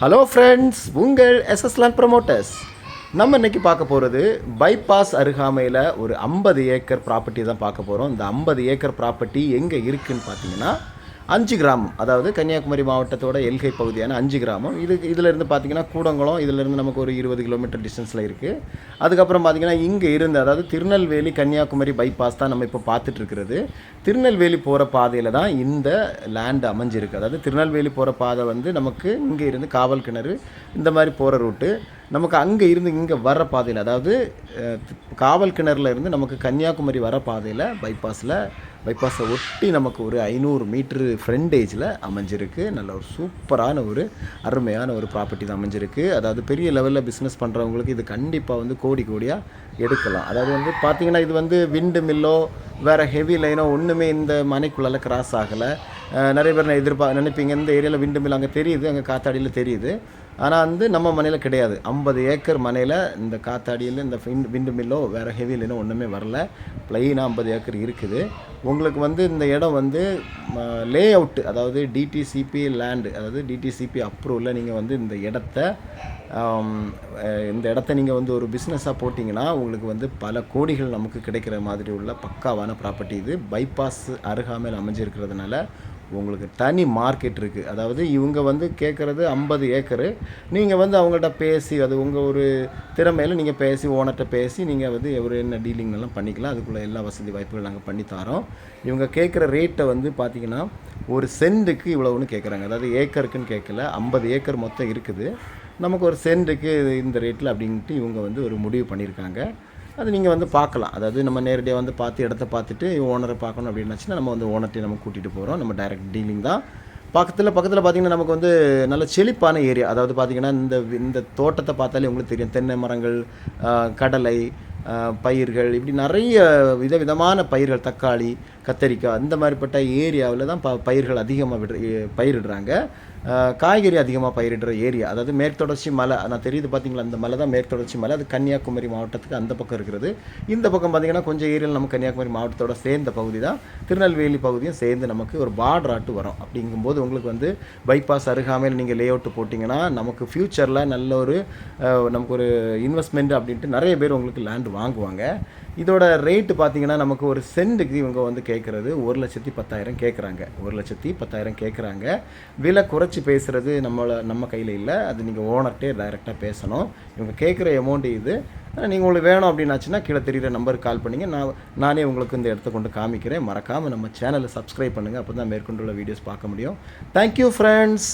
Hello friends உங்கள் எஸ்எஸ்லான் promoters நம்ம இன்னைக்கு பார்க்க போகிறது பைபாஸ் அருகாமையில் ஒரு ஐம்பது ஏக்கர் ப்ராப்பர்ட்டி தான் பார்க்க போகிறோம் இந்த ஐம்பது ஏக்கர் ப்ராப்பர்ட்டி எங்கே இருக்குதுன்னு பார்த்தீங்கன்னா அஞ்சு கிராமம் அதாவது கன்னியாகுமரி மாவட்டத்தோட எல்கை பகுதியான அஞ்சு கிராமம். இது இதிலேருந்து பார்த்தீங்கன்னா கூடங்குளம் இதிலேருந்து நமக்கு ஒரு இருபது கிலோமீட்டர் டிஸ்டன்ஸில் இருக்குது அதுக்கப்புறம் பார்த்தீங்கன்னா இங்கே இருந்து அதாவது திருநெல்வேலி கன்னியாகுமரி பைபாஸ் தான் நம்ம இப்போ பார்த்துட்ருக்கிறது திருநெல்வேலி போகிற பாதையில் தான் இந்த லேண்ட் அமைஞ்சிருக்கு. அதாவது திருநெல்வேலி போகிற பாதை வந்து நமக்கு இங்கே இருந்து காவல் கிணறு இந்த மாதிரி போகிற ரூட்டு நமக்கு அங்கே இருந்து இங்கே வர்ற பாதையில் அதாவது காவல் கிணறுல இருந்து நமக்கு கன்னியாகுமரி வர பாதையில் பைபாஸில் பைபாஸை ஒட்டி நமக்கு ஒரு ஐநூறு மீட்ரு ஃப்ரண்டேஜில் அமைஞ்சிருக்கு. நல்ல ஒரு சூப்பரான ஒரு அருமையான ஒரு ப்ராப்பர்ட்டி தான் அமைஞ்சிருக்கு. அதாவது பெரிய லெவலில் பிஸ்னஸ் பண்ணுறவங்களுக்கு இது கண்டிப்பாக வந்து கோடி கோடியாக எடுக்கலாம். அதாவது வந்து பார்த்திங்கன்னா இது வந்து விண்டு மில்லோ வேறு ஹெவி லைனோ ஒன்றுமே இந்த மனைக்குள்ளால் கிராஸ் ஆகலை. நிறைய பேர் நான் எதிர்பா நினைப்பீங்க இந்த ஏரியாவில் விண்டு மில் அங்கே தெரியுது அங்கே காத்தாடியில் தெரியுது. ஆனால் வந்து நம்ம மனையில் கிடையாது. ஐம்பது ஏக்கர் மனையில் இந்த காத்தாடியில் இந்த விண்டு விண்டு மில்லோ வேறு ஹெவி லைனோ ஒன்றுமே வரல. ப்ளைனாக ஐம்பது ஏக்கர் இருக்குது. உங்களுக்கு வந்து இந்த இடம் வந்து லே அவுட்டு அதாவது டிடிசிபி லேண்டு அதாவது டிடிசிபி அப்ரூவலில் நீங்கள் வந்து இந்த இடத்த இந்த இடத்த நீங்கள் வந்து ஒரு பிஸ்னஸாக போட்டிங்கன்னா உங்களுக்கு வந்து பல கோடிகள் நமக்கு கிடைக்கிற மாதிரி உள்ள பக்காவான ப்ராப்பர்ட்டி இது. பைபாஸ் அருகாமையில் அமைஞ்சிருக்கிறதுனால உங்களுக்கு தனி மார்க்கெட் இருக்குது அதாவது இவங்க வந்து கேட்குறது ஐம்பது ஏக்கரு. நீங்கள் வந்து அவங்கள்ட்ட பேசி அது உங்கள் ஒரு திறமையில் நீங்கள் பேசி ஓனர்கிட்ட பேசி நீங்கள் வந்து எவர் என்ன டீலிங் எல்லாம் பண்ணிக்கலாம். அதுக்குள்ளே எல்லா வசதி வாய்ப்புகள் நாங்கள் பண்ணி தரோம். இவங்க கேட்குற ரேட்டை வந்து பார்த்தீங்கன்னா ஒரு சென்ட்டுக்கு இவ்வளோன்னு கேட்குறாங்க அதாவது ஏக்கருக்குன்னு கேட்கல ஐம்பது ஏக்கர் மொத்தம் இருக்குது. நமக்கு ஒரு சென்ட்டுக்கு இந்த ரேட்டில் அப்படின்ட்டு இவங்க வந்து ஒரு முடிவு பண்ணியிருக்காங்க அது நீங்கள் வந்து பார்க்கலாம். அதாவது நம்ம நேரடியாக வந்து பார்த்து இடத்த பார்த்துட்டு ஓனரை பார்க்கணும் அப்படின்னாச்சுன்னா நம்ம வந்து ஓனர்ட்டையும் நம்ம கூட்டிகிட்டு போகிறோம் நம்ம டைரக்ட் டீலிங் தான். பக்கத்தில் பக்கத்தில் பார்த்தீங்கன்னா நமக்கு வந்து நல்ல செழிப்பான ஏரியா அதாவது பார்த்தீங்கன்னா இந்த இந்த தோட்டத்தை பார்த்தாலே உங்களுக்கு தெரியும். தென்னை மரங்கள் கடலை பயிர்கள் இப்படி நிறைய விதவிதமான பயிர்கள் தக்காளி கத்தரிக்காய் இந்த மாதிரிப்பட்ட ஏரியாவில் தான் ப பயிர்கள் அதிகமாக விடுற பயிரிடுறாங்க. காய்கறி அதிகமாக பயிரிடுற ஏரியா அதாவது மேற்தொடர்ச்சி மலை நான் தெரியுது பார்த்தீங்களா அந்த மலை தான் மேற்தொடர்ச்சி மலை அது கன்னியாகுமரி மாவட்டத்துக்கு அந்த பக்கம் இருக்கிறது இந்த பக்கம் பார்த்தீங்கன்னா கொஞ்சம் ஏரியாவில் நம்ம கன்னியாகுமரி மாவட்டத்தோட சேர்ந்த பகுதி தான். திருநெல்வேலி பகுதியும் சேர்ந்து நமக்கு ஒரு பார்டராட்டு வரும். அப்படிங்கும்போது உங்களுக்கு வந்து பைபாஸ் அருகாமையில் நீங்கள் லே அவுட் போட்டிங்கன்னா நமக்கு ஃப்யூச்சரில் நல்ல ஒரு நமக்கு ஒரு இன்வெஸ்ட்மெண்ட் அப்படின்ட்டு நிறைய பேர் உங்களுக்கு லேண்ட் வாங்குவாங்க. இதோட ரேட்டு பார்த்தீங்கன்னா நமக்கு ஒரு சென்ட்டுக்கு இவங்க வந்து கேட்குறது ஒரு லட்சத்தி பத்தாயிரம் கேட்குறாங்க ஒரு லட்சத்தி பத்தாயிரம் கேட்குறாங்க விலை குறைச்சி பேசுகிறது நம்மளை நம்ம கையில் இல்லை. அது நீங்கள் ஓனர்கிட்டே டைரெக்டாக பேசணும். இவங்க கேட்குற அமௌண்ட் இது. நீங்கள் உங்களுக்கு வேணும் அப்படின்னாச்சுன்னா கீழே தெரியுற நம்பருக்கு கால் பண்ணிங்க. நான் நானே உங்களுக்கு இந்த இடத்த கொண்டு காமிக்கிறேன். மறக்காமல் நம்ம சேனலை சப்ஸ்கிரைப் பண்ணுங்கள் அப்போ தான் மேற்கொண்டுள்ள வீடியோஸ் பார்க்க முடியும். Thank you friends